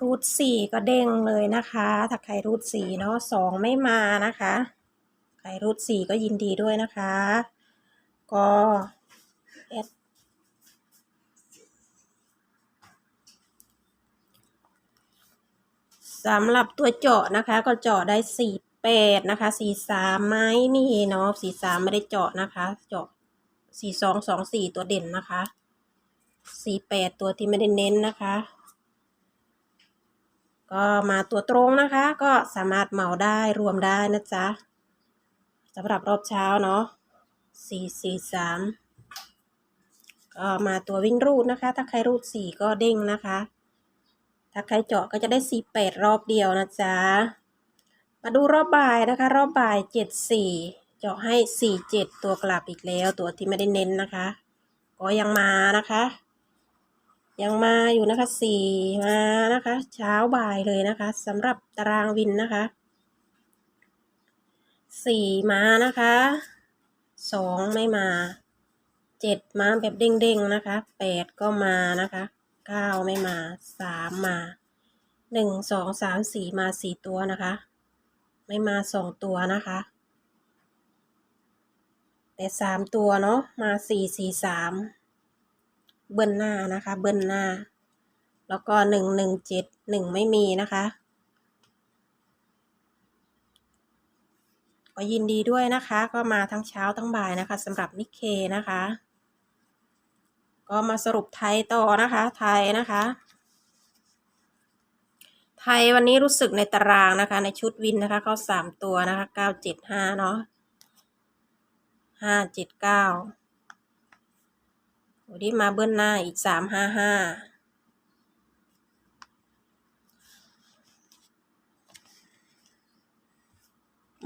รูทสี่ก็เด้งเลยนะคะ ถ้าใครรูทสี่เนาะสองไม่มานะคะ ใครรูทสี่ก็ยินดีด้วยนะคะ ก็แอดสำหรับตัวเจาะนะคะ ก็เจาะได้สี่แปดนะคะสี่สามไม่มีเนาะสี่สามไม่ได้เจาะนะคะ เจาะสี่สองสองสี่ตัวเด่นนะคะสี่แปดตัวที่ไม่ได้เน้นนะคะ ก็มาตัวตรงนะคะ ก็สามารถเหมาได้รวมได้นะจ๊ะสำหรับรอบเช้าเนาะสี่สี่สามก็มาตัววิ่งรูดนะคะ ถ้าใครรูดสี่ก็เด้งนะคะ ถ้าใครเจาะก็จะได้สี่แปดรอบเดียวนะจ๊ะมาดูรอบบ่ายนะคะ รอบบ่ายเจ็ดสี่เจาะให้สี่เจ็ดตัวกลับอีกแล้ว ตัวที่ไม่ได้เน้นนะคะ ก็ยังมานะคะ ยังมาอยู่นะคะสี่มานะคะ เช้าบ่ายเลยนะคะสำหรับตารางวินนะคะสี่มานะคะสองไม่มาเจ็ดมาแบบเด้งๆนะคะแปดก็มานะคะเก้าไม่มาสามมาหนึ่งสองสามสี่มาสี่ตัวนะคะ ไม่มาสองตัวนะคะ แต่สามตัวเนาะมาสี่สี่สาม เบิ้ลหน้านะคะ เบิ้ลหน้า แล้วก็หนึ่งหนึ่งเจ็ดหนึ่งไม่มีนะคะก็ยินดีด้วยนะคะ ก็มาทั้งเช้าทั้งบ่ายนะคะสำหรับนิเคนะคะ ก็มาสรุปไทยต่อนะคะ ไทยนะคะ ไทยวันนี้รู้สึกในตารางนะคะ ในชุดวินนะคะ เข้าสามตัวนะคะเก้าเจ็ดห้าเนาะห้าเจ็ดเก้า วันนี้มาเบิ้ลหน้าอีกสามห้าห้า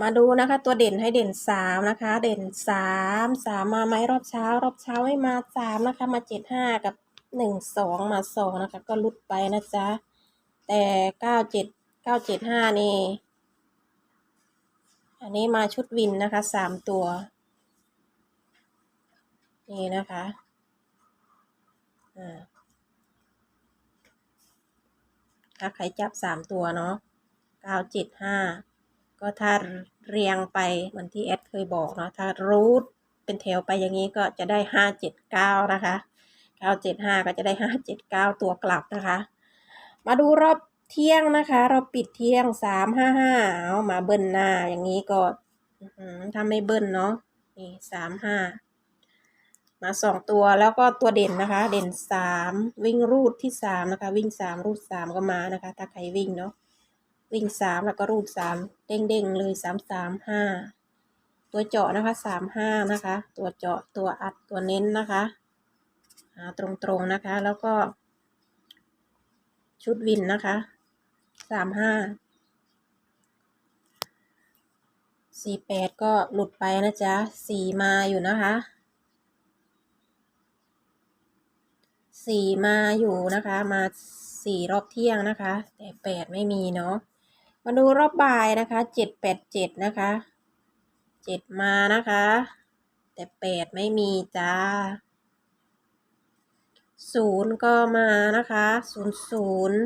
มาดูนะคะตัวเด่นให้เด่นสามนะคะ เด่นสามสามมาไหมรอบเช้า รอบเช้าให้มาสามนะคะ มาเจ็ดห้ากับหนึ่งสองมาสองนะคะ ก็ลุดไปนะจ๊ะ แต่เก้าเจ็ดเก้าเจ็ดห้านี่ อันนี้มาชุดวินนะคะสามตัว นี่นะคะ ถ้าใครจับสามตัวเนาะเก้าเจ็ดห้าก็ถ้าเรียงไปเหมือนที่แอดเคยบอกเนาะถ้ารูทเป็นแถวไปอย่างนี้ก็จะได้ห้าเจ็ดเก้านะคะเก้าเจ็ดห้าก็จะได้ห้าเจ็ดเก้าตัวกลับนะคะ มาดูรอบเที่ยงนะคะ เราปิดเที่ยงสามห้าห้าเอามาเบิ้ลหน้าอย่างนี้ก็อื้อหือถ้าไม่เบิ้ลเนาะนี่สามห้า มาสองตัวแล้วก็ตัวเด่นนะคะ เด่นสามวิ่งรูดที่สามนะคะ วิ่งสามรูดสามก็มานะคะ ถ้าใครวิ่งเนาะวิ่งสามแล้วก็รูดสามเด้งเด้งเลยสามสามห้าตัวเจาะนะคะสามห้านะคะ ตัวเจาะตัวอัดตัวเน้นนะคะหาตรงนะคะ แล้วก็ ชุดวินนะคะสามห้าสี่แปดก็หลุดไปนะจ๊ะสี่มาอยู่นะคะ สี่มาอยู่นะคะ มาสี่รอบเที่ยงนะคะ แต่แปดไม่มีเนาะมาดูรอบบ่ายนะคะเจ็ดแปดเจ็ดนะคะเจ็ดมานะคะ แต่แปดไม่มีจ้าศูนย์ก็มานะคะศูนย์ศูนย์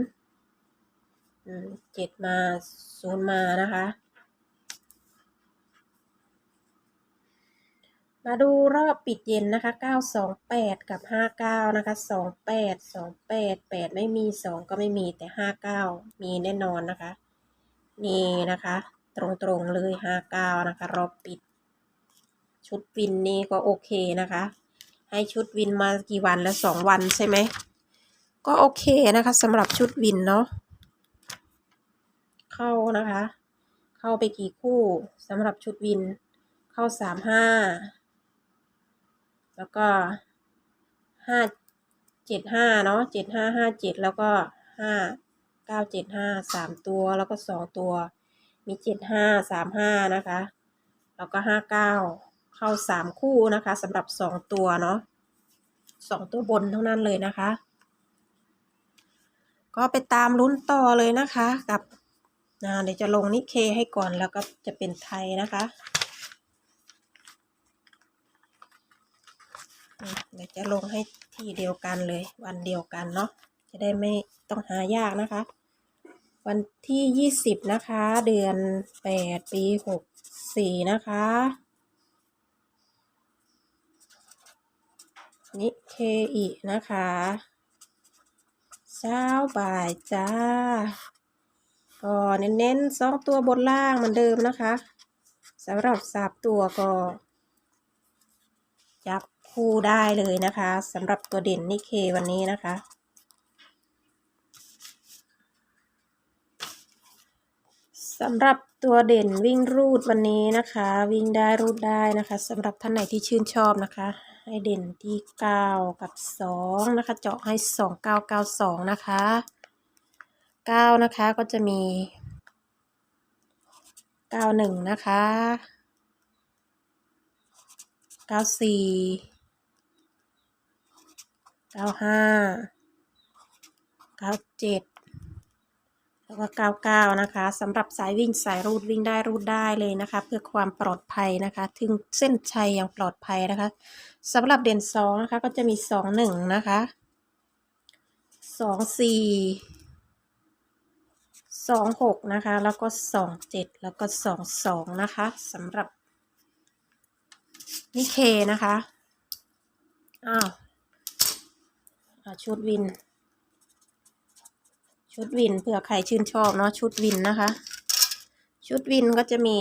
เจ็ดมาศูนย์มานะคะ มาดูรอบปิดเย็นนะคะเก้าสองแปดกับห้าเก้านะคะสองแปดสองแปดแปดไม่มีสองก็ไม่มีแต่ห้าเก้ามีแน่นอนนะคะ นี่นะคะ ตรงๆเลยห้าเก้านะคะ รอบปิด ชุดวินนี่ก็โอเคนะคะ ให้ชุดวินมากี่วันแล้วสองวันใช่ไหม ก็โอเคนะคะสำหรับชุดวินเนาะ เข้านะคะ เข้าไปกี่คู่สำหรับชุดวิน เข้าสามห้า แล้วก็ห้าเจ็ดห้าเนาะเจ็ดห้าห้าเจ็ดแล้วก็ห้าเก้าเจ็ดห้าสามตัวแล้วก็สองตัว มีเจ็ดห้าสามห้านะคะ แล้วก็ห้าเก้าเข้าสามคู่นะคะสำหรับสองตัวเนาะสองตัวบนเท่านั้นเลยนะคะ ก็ไปตามลุ้นต่อเลยนะคะกับอ่าเดี๋ยวจะลงนิเคให้ก่อนแล้วก็จะเป็นไทยนะคะอืม เดี๋ยวจะลงให้ที่เดียวกันเลย วันเดียวกันเนาะจะได้ไม่ต้องหายากนะคะ วันที่20นะคะ เดือน8ปี64นะคะ นิเคอินะคะเช้าบ่ายจ้าก็เน้นๆสองตัวบนล่างเหมือนเดิมนะคะสำหรับสามตัวก็ จับคู่ได้เลยนะคะสำหรับตัวเด่นนิเควันนี้นะคะสำหรับตัวเด่นวิ่งรูดวันนี้นะคะ วิ่งได้รูดได้นะคะสำหรับท่านไหนที่ชื่นชอบนะคะ ให้เด่นที่ 9 กับ 2 นะคะ เจาะให้ 2 9 9 2 นะคะ 9 นะคะก็จะมี 91 นะคะ 94 95 97แล้วก็99นะคะสำหรับสายวิ่งสายรูดวิ่งได้รูดได้เลยนะคะ เพื่อความปลอดภัยนะคะ ถึงเส้นชัยอย่างปลอดภัยนะคะสำหรับเด่น2นะคะก็จะมี21นะคะ24 26นะคะ แล้วก็27แล้วก็22นะคะสำหรับ นิเคนะคะ อ้าวชุดวิน ชุดวินเผื่อใครชื่นชอบเนาะชุดวินนะคะ ชุดวินก็จะมี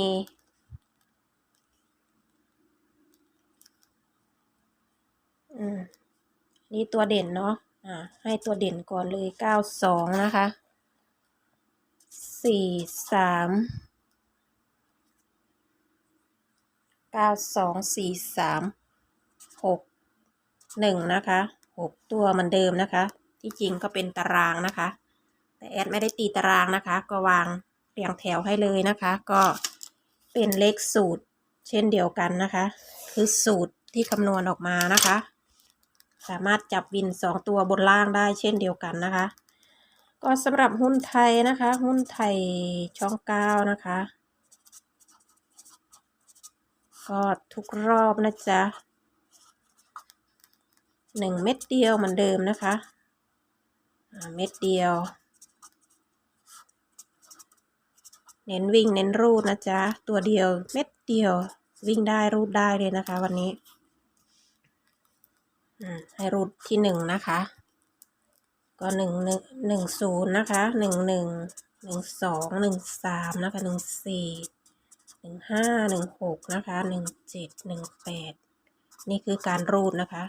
อืมนี่ตัวเด่นเนาะ อ่า ให้ตัวเด่นก่อนเลยเก้าสองนะคะ สี่สาม เก้าสองสี่สามหกหนึ่งนะคะหกตัวเหมือนเดิมนะคะ ที่จริงก็เป็นตารางนะคะ แต่แอดไม่ได้ตีตารางนะคะ ก็วางเรียงแถวให้เลยนะคะ ก็เป็นเลขสูตรเช่นเดียวกันนะคะ คือสูตรที่คำนวณออกมานะคะ สามารถจับวินสองตัวบนล่างได้เช่นเดียวกันนะคะ ก็สำหรับหุ้นไทยนะคะ หุ้นไทยช่องเก้านะคะ ก็ทุกรอบนะจ๊ะหนึ่งเม็ดเดียวเหมือนเดิมนะคะเม็ดเดียว เน้นวิ่งเน้นรูดนะจ๊ะ ตัวเดียวเม็ดเดียว วิ่งได้รูดได้เลยนะคะ วันนี้ให้รูดที่หนึ่งนะคะ ก็หนึ่งหนึ่งหนึ่งศูนย์นะคะหนึ่งหนึ่งหนึ่งสองหนึ่งสามนะคะหนึ่งสี่ นึ่งห้าหนึ่งหกนะคะหนึ่งเจ็ดหนึ่งแปดนี่คือการรูดนะคะ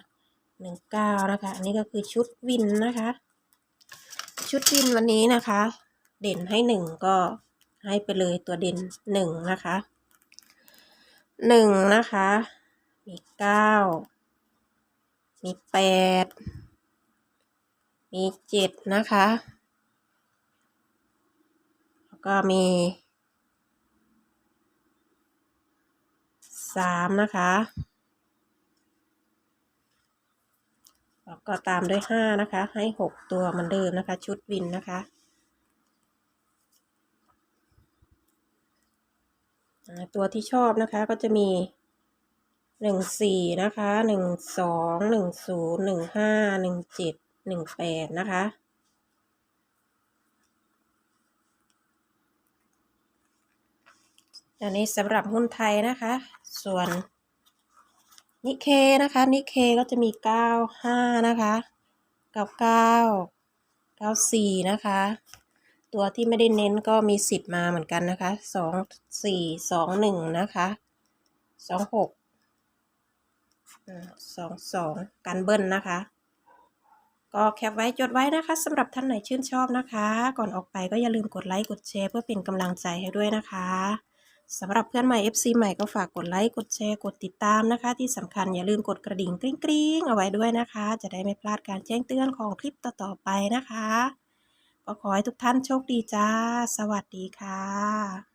หนึ่งเก้านะคะ อันนี้ก็คือชุดวินนะคะ ชุดวินวันนี้นะคะ เด่นให้หนึ่งก็ให้ไปเลยตัวเด่นหนึ่งนะคะหนึ่งนะคะ มีเก้ามีแปดมีเจ็ดนะคะ แล้วก็มี สามนะคะ แล้วก็ตามด้วยห้านะคะ ให้หกตัวเหมือนเดิมนะคะ ชุดวินนะคะตัวที่ชอบนะคะก็จะมีหนึ่งสี่นะคะหนึ่งสองหนึ่งศูนย์หนึ่งห้าหนึ่งเจ็ดหนึ่งแปดนะคะ อันนี้สำหรับหุ้นไทยนะคะ ส่วนนิเคนะคะ นิเคก็จะมีเก้าห้านะคะเก้าเก้าเก้าสี่นะคะ ตัวที่ไม่ได้เน้นก็มีสิทธิ์มาเหมือนกันนะคะสองสี่สองหนึ่งนะคะสองหกสองสองการเบิ้ลนะคะ ก็แคปไว้จดไว้นะคะสำหรับท่านไหนชื่นชอบนะคะ ก่อนออกไปก็อย่าลืมกดไลค์ กดแชร์เพื่อเป็นกำลังใจให้ด้วยนะคะ สำหรับเพื่อนใหม่ FC ใหม่ก็ฝากกดไลค์กดแชร์กดติดตามนะคะ ที่สำคัญอย่าลืมกดกระดิ่งกริ๊งกริ๊งเอาไว้ด้วยนะคะ จะได้ไม่พลาดการแจ้งเตือนของคลิปต่อๆไปนะคะ ก็ขอให้ทุกท่านโชคดีจ้า สวัสดีค่ะ